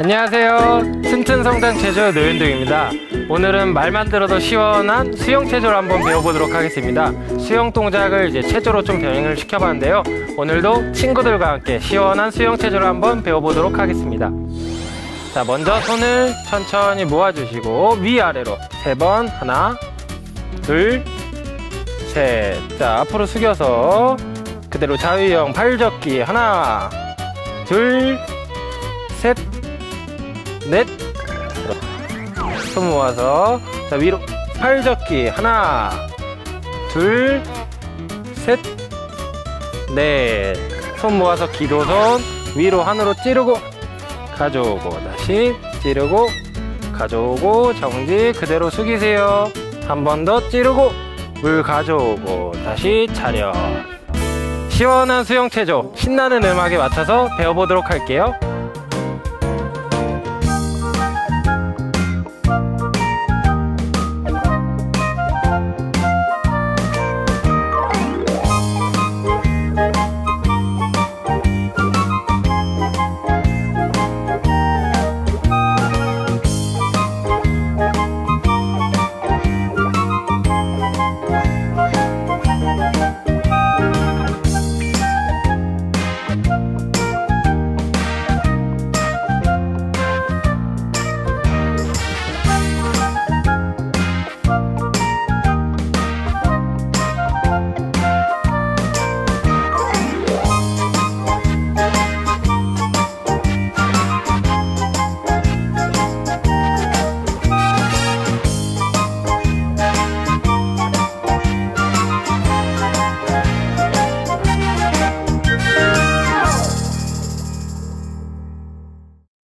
안녕하세요. 튼튼 성장 체조 노현동입니다. 오늘은 말만 들어도 시원한 수영 체조를 한번 배워보도록 하겠습니다. 수영 동작을 이제 체조로 좀 변형을 시켜봤는데요. 오늘도 친구들과 함께 시원한 수영 체조를 한번 배워보도록 하겠습니다. 자, 먼저 손을 천천히 모아주시고 위아래로 세 번 하나, 둘, 셋. 자, 앞으로 숙여서 그대로 자유형 팔 접기 하나, 둘, 셋, 넷. 손 모아서 자 위로 팔접기 하나, 둘, 셋, 넷. 손 모아서 기도손 위로 하늘로 찌르고 가져오고 다시 찌르고 가져오고 정지 그대로 숙이세요. 한 번 더 찌르고 물 가져오고 다시 차렷. 시원한 수영 체조 신나는 음악에 맞춰서 배워보도록 할게요.